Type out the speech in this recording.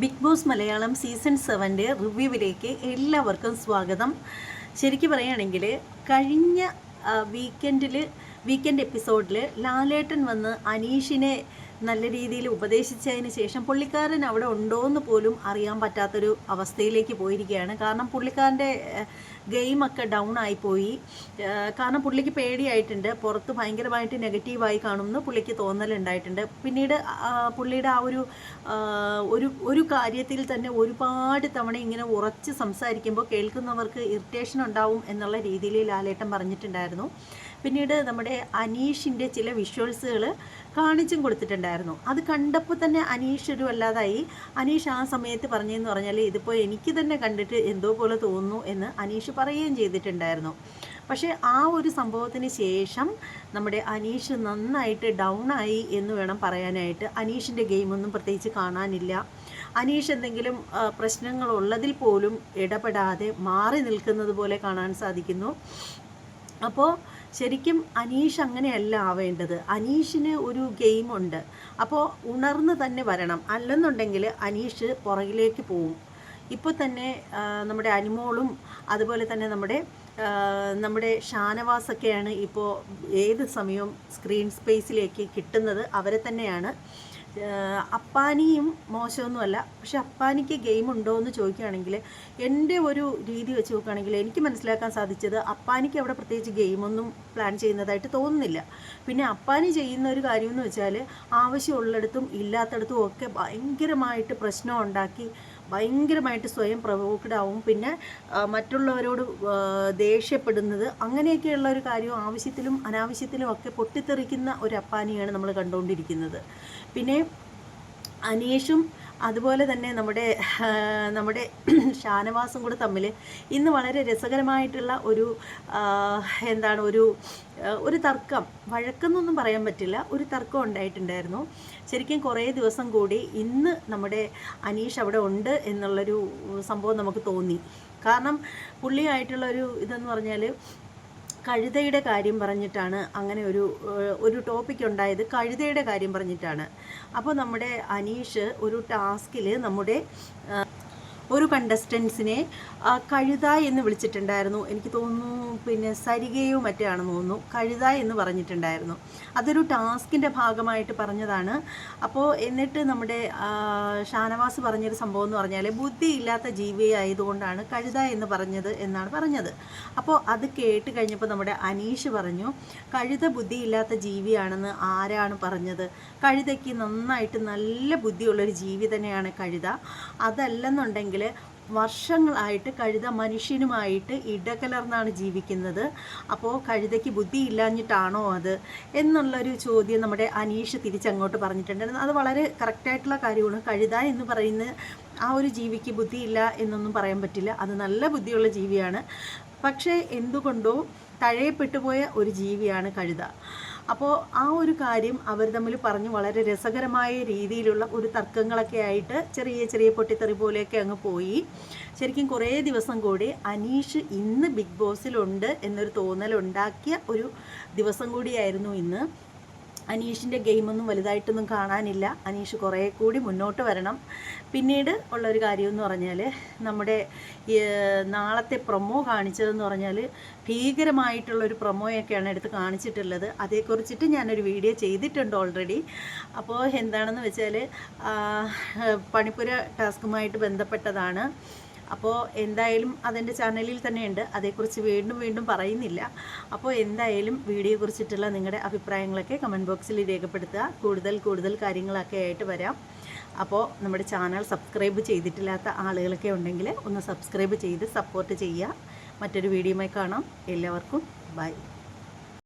Big boss Malayalam season സെവന്റെ റിവ്യൂവിലേക്ക് എല്ലാവർക്കും സ്വാഗതം. ശരിക്കും പറയുകയാണെങ്കിൽ കഴിഞ്ഞ വീക്കെൻഡിൽ വീക്കെൻഡ് എപ്പിസോഡിൽ ലാലേട്ടൻ വന്ന് അനീഷിനെ നല്ല രീതിയിൽ ഉപദേശിച്ചതിന് ശേഷം പുള്ളിക്കാരൻ അവിടെ ഉണ്ടോ എന്ന് പോലും അറിയാൻ പറ്റാത്തൊരു അവസ്ഥയിലേക്ക് പോയിരിക്കുകയാണ്. കാരണം പുള്ളിക്കാരന്റെ ഗെയിമൊക്കെ ഡൗൺ ആയിപ്പോയി. കാരണം പുള്ളിക്ക് പേടിയായിട്ടുണ്ട്. പുറത്ത് ഭയങ്കരമായിട്ട് നെഗറ്റീവായി കാണുമെന്ന് പുള്ളിക്ക് തോന്നലുണ്ടായിട്ടുണ്ട്. പിന്നീട് പുള്ളിയുടെ ആ ഒരു ഒരു ഒരു കാര്യത്തിൽ തന്നെ ഒരുപാട് തവണ ഇങ്ങനെ ഉറച്ച് സംസാരിക്കുമ്പോൾ കേൾക്കുന്നവർക്ക് ഇറിറ്റേഷൻ ഉണ്ടാവും എന്നുള്ള രീതിയിൽ ലാലേട്ടൻ പറഞ്ഞിട്ടുണ്ടായിരുന്നു. പിന്നീട് നമ്മുടെ അനീഷിന്റെ ചില വിഷ്വൽസുകൾ കാണിച്ചും കൊടുത്തിട്ടുണ്ടായിരുന്നു. അത് കണ്ടപ്പോൾ തന്നെ അനീഷ് ഒരു വല്ലാതായി. അനീഷ് ആ സമയത്ത് പറഞ്ഞതെന്ന് പറഞ്ഞാൽ ഇതിപ്പോൾ എനിക്ക് തന്നെ കണ്ടിട്ട് എന്തോ പോലെ തോന്നുന്നു എന്ന് അനീഷ് പറയുകയും ചെയ്തിട്ടുണ്ടായിരുന്നു. പക്ഷേ ആ ഒരു സംഭവത്തിന് ശേഷം നമ്മുടെ അനീഷ് നന്നായിട്ട് ഡൗൺ ആയി എന്ന് വേണം പറയാനായിട്ട്. അനീഷിന്റെ ഗെയിമൊന്നും പ്രത്യേകിച്ച് കാണാനില്ല. അനീഷ് എന്തെങ്കിലും പ്രശ്നങ്ങളുള്ളതിൽ പോലും ഇടപെടാതെ മാറി നിൽക്കുന്നത് പോലെ കാണാൻ സാധിക്കുന്നു. അപ്പോൾ ശരിക്കും അനീഷ് അങ്ങനെയല്ല ആവേണ്ടത്. അനീഷിന് ഒരു ഗെയിമുണ്ട് അപ്പോൾ ഉണർന്ന് തന്നെ വരണം. അല്ലെന്നുണ്ടെങ്കിൽ അനീഷ് പുറകിലേക്ക് പോവും. ഇപ്പോൾ തന്നെ നമ്മുടെ അനുമോളും അതുപോലെ തന്നെ നമ്മുടെ നമ്മുടെ ഷാനവാസൊക്കെയാണ് ഇപ്പോൾ ഏത് സമയവും സ്ക്രീൻ സ്പേസിലേക്ക് കിട്ടുന്നത്. അവരെ തന്നെയാണ്. അപ്പാനിയും മോശമൊന്നുമല്ല. പക്ഷെ അപ്പാനിക്ക് ഗെയിം ഉണ്ടോ എന്ന് ചോദിക്കുകയാണെങ്കിൽ എന്റെ ഒരു രീതി വെച്ച് നോക്കുകയാണെങ്കിൽ എനിക്ക് മനസ്സിലാക്കാൻ സാധിച്ചത് അപ്പാനിക്ക് അവിടെ പ്രത്യേകിച്ച് ഗെയിമൊന്നും പ്ലാൻ ചെയ്യുന്നതായിട്ട് തോന്നുന്നില്ല. പിന്നെ അപ്പാനി ചെയ്യുന്ന ഒരു കാര്യമെന്ന് വെച്ചാൽ ആവശ്യമുള്ളിടത്തും ഇല്ലാത്തടത്തും ഒക്കെ ഭയങ്കരമായിട്ട് പ്രശ്നം ഉണ്ടാക്കി ഭയങ്കരമായിട്ട് സ്വയം പ്രവോക്ഡ് പിന്നെ മറ്റുള്ളവരോട് ദേഷ്യപ്പെടുന്നത് അങ്ങനെയൊക്കെയുള്ള ഒരു കാര്യം ആവശ്യത്തിലും അനാവശ്യത്തിലും ഒക്കെ പൊട്ടിത്തെറിക്കുന്ന ഒരു അപ്പാനിയാണ് നമ്മൾ കണ്ടുകൊണ്ടിരിക്കുന്നത്. പിന്നെ അനീഷും അതുപോലെ തന്നെ നമ്മുടെ നമ്മുടെ ഷാനവാസും കൂടെ തമ്മിൽ ഇന്ന് വളരെ രസകരമായിട്ടുള്ള ഒരു എന്താണ് ഒരു ഒരു തർക്കം വഴക്കെന്നൊന്നും പറയാൻ പറ്റില്ല ഒരു തർക്കം ഉണ്ടായിട്ടുണ്ടായിരുന്നു. ശരിക്കും കുറേ ദിവസം കൂടി ഇന്ന് നമ്മുടെ അനീഷ് അവിടെ ഉണ്ട് എന്നുള്ളൊരു സംഭവം നമുക്ക് തോന്നി. കാരണം പുള്ളിയായിട്ടുള്ള ഒരു ഇതെന്ന് പറഞ്ഞാൽ കഴുതയുടെ കാര്യം പറഞ്ഞിട്ടാണ് അങ്ങനെ ഒരു ഒരു ടോപ്പിക് ഉണ്ടായത്. കഴുതയുടെ കാര്യം പറഞ്ഞിട്ടാണ്. അപ്പോൾ നമ്മുടെ അനീഷ് ഒരു ടാസ്കിൽ നമ്മുടെ ഒരു കണ്ടസ്റ്റൻസിനെ കഴുത എന്ന് വിളിച്ചിട്ടുണ്ടായിരുന്നു. എനിക്ക് തോന്നുന്നു പിന്നെ സരികയോ മറ്റാണെന്ന് തോന്നുന്നു. കഴുത എന്ന് പറഞ്ഞിട്ടുണ്ടായിരുന്നു. അതൊരു ടാസ്കിന്റെ ഭാഗമായിട്ട് പറഞ്ഞതാണ്. അപ്പോൾ എന്നിട്ട് നമ്മുടെ ഷാനവാസ് പറഞ്ഞൊരു സംഭവം എന്ന് പറഞ്ഞാൽ ബുദ്ധി ബുദ്ധിയില്ലാത്ത ജീവിയായതുകൊണ്ടാണ് കഴുത എന്ന് പറഞ്ഞത് എന്നാണ് പറഞ്ഞത്. അപ്പോൾ അത് കേട്ട് കഴിഞ്ഞപ്പോൾ നമ്മുടെ അനീഷ് പറഞ്ഞു കഴുത ബുദ്ധിയില്ലാത്ത ജീവിയാണെന്ന് ആരാണ് പറഞ്ഞത്? കഴുതയ്ക്ക് നന്നായിട്ട് നല്ല ബുദ്ധിയുള്ളൊരു ജീവി തന്നെയാണ് കഴുത. അതല്ലെന്നുണ്ടെങ്കിൽ വർഷങ്ങളായിട്ട് കഴുത മനുഷ്യനുമായിട്ട് ഇടകലർന്നാണ് ജീവിക്കുന്നത്. അപ്പോൾ കഴുതയ്ക്ക് ബുദ്ധി ബുദ്ധിയില്ലാഞ്ഞിട്ടാണോ അത് എന്നുള്ളൊരു ചോദ്യം നമ്മുടെ അനീഷ് തിരിച്ചങ്ങോട്ട് പറഞ്ഞിട്ടുണ്ടായിരുന്നു അത് വളരെ കറക്റ്റായിട്ടുള്ള കാര്യമാണ്. കഴുത എന്ന് പറയുന്ന ആ ഒരു ജീവിക്ക് ബുദ്ധിയില്ല എന്നൊന്നും പറയാൻ പറ്റില്ല. അത് നല്ല ബുദ്ധിയുള്ള ജീവിയാണ്. പക്ഷേ എന്തുകൊണ്ടോ തഴയപ്പെട്ടുപോയ ഒരു ജീവിയാണ് കഴുത. അപ്പോൾ ആ ഒരു കാര്യം അവർ തമ്മിൽ പറഞ്ഞ് വളരെ രസകരമായ രീതിയിലുള്ള ഒരു തർക്കങ്ങളൊക്കെ ആയിട്ട് ചെറിയ ചെറിയ പൊട്ടിത്തെറി പോലെയൊക്കെ അങ്ങ് പോയി. ശരിക്കും കുറേ ദിവസം കൂടി അനീഷ് ഇന്ന് ബിഗ് ബോസിലുണ്ട് എന്നൊരു തോന്നലുണ്ടാക്കിയ ഒരു ദിവസം കൂടിയായിരുന്നു ഇന്ന്. അനീഷിന്റെ ഗെയിമൊന്നും വലുതായിട്ടൊന്നും കാണാനില്ല. അനീഷ് കുറേ കൂടി മുന്നോട്ട് വരണം. പിന്നീട് ഉള്ളൊരു കാര്യമെന്ന് പറഞ്ഞാൽ നമ്മുടെ നാളത്തെ പ്രൊമോ കാണിച്ചതെന്ന് പറഞ്ഞാൽ ഭീകരമായിട്ടുള്ളൊരു പ്രൊമോയൊക്കെയാണ് എടുത്ത് കാണിച്ചിട്ടുള്ളത്. അതേക്കുറിച്ചിട്ട് ഞാനൊരു വീഡിയോ ചെയ്തിട്ടുണ്ട് ഓൾറെഡി അപ്പോൾ എന്താണെന്ന് വെച്ചാൽ പണിപ്പുര ടാസ്കുമായിട്ട് ബന്ധപ്പെട്ടതാണ്. അപ്പോൾ എന്തായാലും അതെന്റെ ചാനലിൽ തന്നെയുണ്ട്. അതേക്കുറിച്ച് വീണ്ടും വീണ്ടും പറയുന്നില്ല. അപ്പോൾ എന്തായാലും വീഡിയോയെക്കുറിച്ചിട്ടുള്ള നിങ്ങളുടെ അഭിപ്രായങ്ങളൊക്കെ കമന്റ് ബോക്സിൽ രേഖപ്പെടുത്തുക. കൂടുതൽ കൂടുതൽ കാര്യങ്ങളൊക്കെ ആയിട്ട് വരാം. അപ്പോൾ നമ്മുടെ ചാനൽ സബ്സ്ക്രൈബ് ചെയ്തിട്ടില്ലാത്ത ആളുകളൊക്കെ ഉണ്ടെങ്കിൽ ഒന്ന് സബ്സ്ക്രൈബ് ചെയ്ത് സപ്പോർട്ട് ചെയ്യുക. മറ്റൊരു വീഡിയോയുമായി കാണാം. എല്ലാവർക്കും ബൈ